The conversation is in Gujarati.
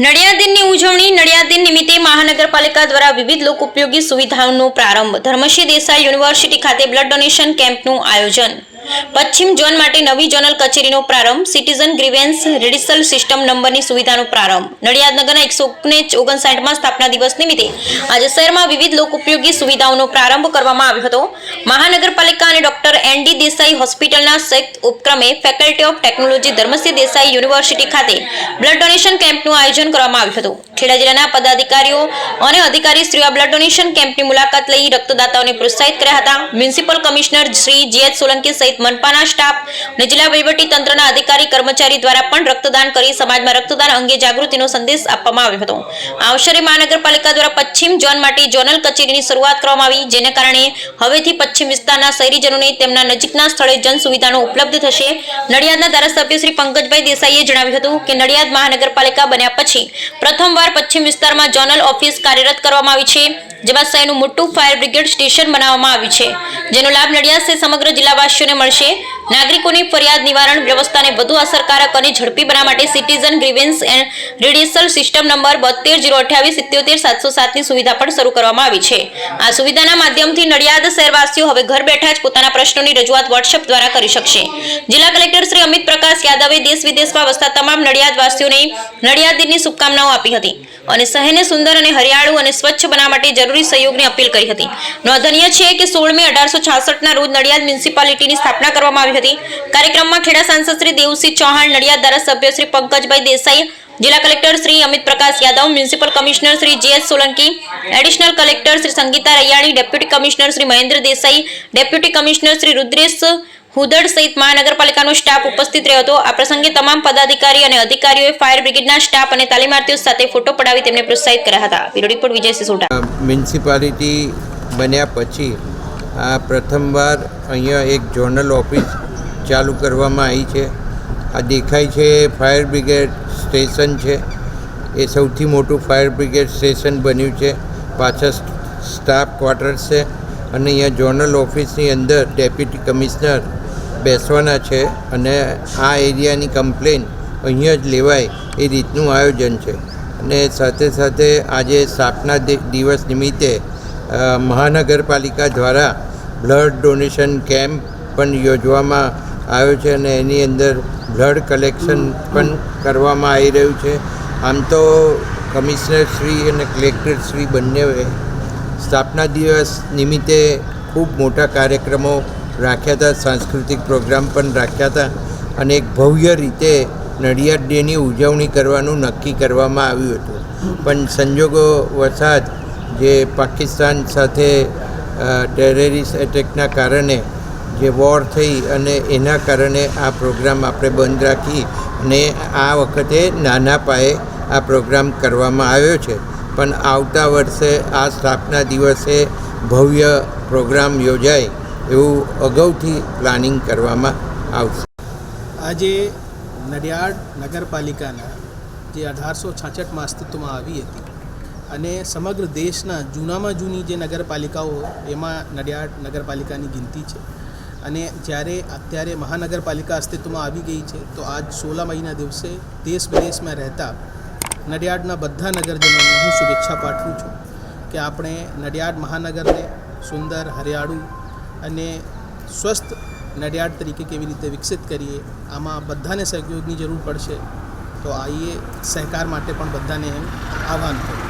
નડિયાદ દિનની ઉજવણી નડિયાદ નિમિત્તે મહાનગરપાલિકા દ્વારા વિવિધ લોક ઉપયોગી સુવિધાઓનો પ્રારંભ ધર્મશ્રી દેસાઈ યુનિવર્સિટી ખાતે બ્લડ ડોનેશન કેમ્પનું આયોજન. પશ્ચિમ ઝોન માટે નવી ઝોનલ કચેરીનો પ્રારંભ. સિટીઝન ગ્રીવેન્સ રેડિસલ સિસ્ટમ નંબરની સુવિધાનો પ્રારંભ. નડિયાદનગરના એકસો ઓગણીસ ઓગણસાઠમાં સ્થાપના દિવસ નિમિત્તે આજે શહેરમાં વિવિધ લોક ઉપયોગી સુવિધાઓનો પ્રારંભ કરવામાં આવ્યો હતો. મહાનગરપાલિકા અને ડોક્ટર એન દેસાઈ હોસ્પિટલના સંયુક્ત ઉપક્રમે faculty of technology Dharmsinh Desai university ખાતે બ્લડ ડોનેશન કેમ્પનું આયોજન કરવામાં આવ્યું હતું. ખેડા જિલ્લાના પદાધિકારીઓ અને અધિકારીશ્રીઓ આ બ્લડ ડોનેશન કેમ્પની મુલાકાત લઈ રક્તદાતાઓને પ્રોત્સાહિત કર્યા હતા. Municipal commissioner Shri G H Solanki સહિત મનપાના સ્ટાફ અને જિલ્લા વહીવટી તંત્રના અધિકારી કર્મચારી દ્વારા પણ રક્તદાન કરી સમાજમાં રક્તદાન અંગે જાગૃતિનો સંદેશ આપવામાં આવ્યો હતો. આ અવસરે મહાનગરપાલિકા દ્વારા પશ્ચિમ ઝોન માટે ઝોનલ કચેરીની શરૂઆત કરવામાં આવી, જેને કારણે હવેથી પશ્ચિમ વિસ્તારના શહેરીજનોને તેમના નજીકના સ્થળે જન સુવિધાનો ઉપલબ્ધ થશે. નડિયાદના ધારાસભ્ય શ્રી પંકજભાઈ દેસાઈએ જણાવ્યું હતું કે નડિયાદ મહાનગરપાલિકા બન્યા પછી પ્રથમવાર પશ્ચિમ વિસ્તારમાં ઝોનલ ઓફિસ કાર્યરત કરવામાં આવી છે, જેમાં શહેરનું મોટું ફાયર બ્રિગેડ સ્ટેશન બનાવવામાં આવ્યું છે, જેનો લાભ નડિયાદ સહિત સમગ્ર જિલ્લાવાસીઓને મળશે. નાગરિકોની ફરિયાદ નિવારણ વ્યવસ્થાને વધુ અસરકારક અને ઝડપી બનાવવા માટે citizen grievance and redressal system number બોતેર જીરો અઠ્યાવીસ સિત્યોતેર સાતસો સાતની સુવિધા પણ શરૂ કરવામાં આવી છે. આ સુવિધાના માધ્યમથી નડિયાદ શહેરવાસીઓ હવે ઘર બેઠા જ પોતાના પ્રશ્નોની રજૂઆત વોટ્સએપ દ્વારા કરી શકશે. જિલ્લા કલેક્ટર શ્રી અમિત પ્રકાશ યાદવે દેશ વિદેશમાં વસતા તમામ નડિયાદવાસીઓને નડિયાદ દિનની શુભકામનાઓ આપી હતી અને શહેરને સુંદર અને હરિયાળું અને સ્વચ્છ બનાવવા માટે જરૂરી સહયોગની અપીલ કરી હતી. નોંધનીય છે કે સોળમી અઢારસો છાસઠના રોજ નડિયાદ મ્યુનિસિપાલિટીની સ્થાપના કરવામાં આવી કાર્યક્રમમાં ખેડા સાંસદ શ્રી દેવસિંહ ચૌહાણ, નડિયાદ ધારાસભ્ય શ્રી પંકજભાઈ દેસાઈ, જિલ્લા collector Shri Amit Prakash Yadav, municipal commissioner Shri G S Solanki, additional collector Shri Sangita Raiyani, deputy commissioner Shri Mahendra Desai, deputy commissioner Shri Rudresh Hudad સહિત મહાનગરપાલિકાનો સ્ટાફ ઉપસ્થિત રહ્યો હતો. આ પ્રસંગે તમામ પદાધિકારી અને અધિકારીઓએ ફાયર બ્રિગેડના સ્ટાફ અને તાલીમાર્થીઓ સાથે ફોટો પડાવી તેમને પ્રોત્સાહિત કર્યા હતા. રિપોર્ટ, વિજય સિસોડા મ્યુનિસિપાલિટી બન્યા પછી આ પ્રથમવાર અહીંયા એક ઝોનલ ઓફિસ ચાલુ કરવામાં આવી છે. આ દેખાય છે ફાયર બ્રિગેડ સ્ટેશન છે. એ સૌથી મોટું ફાયર બ્રિગેડ સ્ટેશન બન્યું છે. પાછળ સ્ટાફ ક્વાર્ટર્સ છે અને અહીંયા ઝોનલ ઓફિસની અંદર ડેપ્યુટી કમિશનર બેસવાના છે અને આ એરિયાની કમ્પ્લેન અહીંયા જ લેવાય એ રીતનું આયોજન છે. અને સાથે સાથે આજે સ્થાપના દિવસ નિમિત્તે મહાનગરપાલિકા દ્વારા બ્લડ ડોનેશન કેમ્પ પણ યોજવામાં આવ્યો છે અને એની અંદર બ્લડ કલેક્શન પણ કરવામાં આવી રહ્યું છે. આમ તો કમિશનર શ્રી અને કલેક્ટર શ્રી બંનેએ સ્થાપના દિવસ નિમિત્તે ખૂબ મોટા કાર્યક્રમો રાખ્યા હતા, સાંસ્કૃતિક પ્રોગ્રામ પણ રાખ્યા હતા અને એક ભવ્ય રીતે નડિયાદ ડેની ઉજવણી કરવાનું નક્કી કરવામાં આવ્યું હતું. પણ સંજોગો વસાત જે પાકિસ્તાન સાથે ટેરરિસ્ટ એટેકના કારણે જે વોર થઈ અને એના કારણે આ પ્રોગ્રામ આપણે બંધ રાખી અને આ વખતે નાના પાયે આ પ્રોગ્રામ કરવામાં આવ્યો છે. પણ આવતા વર્ષે આ સ્થાપના દિવસે ભવ્ય પ્રોગ્રામ યોજાય એવું અગાઉથી પ્લાનિંગ કરવામાં આવશે. આજે નડિયાડ નગરપાલિકાના જે અઢારસો છાછઠમાં અસ્તિત્વમાં આવી હતી અને સમગ્ર દેશના જૂનામાં જૂની જે નગરપાલિકાઓ એમાં નડિયાડ નગરપાલિકાની ગિનતી છે. અને જ્યારે અત્યારે મહાનગરપાલિકા અસ્તિત્વમાં આવી ગઈ છે, તો આજ સોળા મહિના દિવસે દેશ વિદેશમાં રહેતા નડિયાડના બધા નગરજનોને હું શુભેચ્છા પાઠવું છું કે આપણે નડિયાડ મહાનગરને સુંદર, હરિયાળું અને સ્વસ્થ નડિયાડ તરીકે કેવી રીતે વિકસિત કરીએ, આમાં બધાને સહયોગની જરૂર પડશે, તો આઈએ સહકાર માટે પણ બધાને એમ આહવાન કરું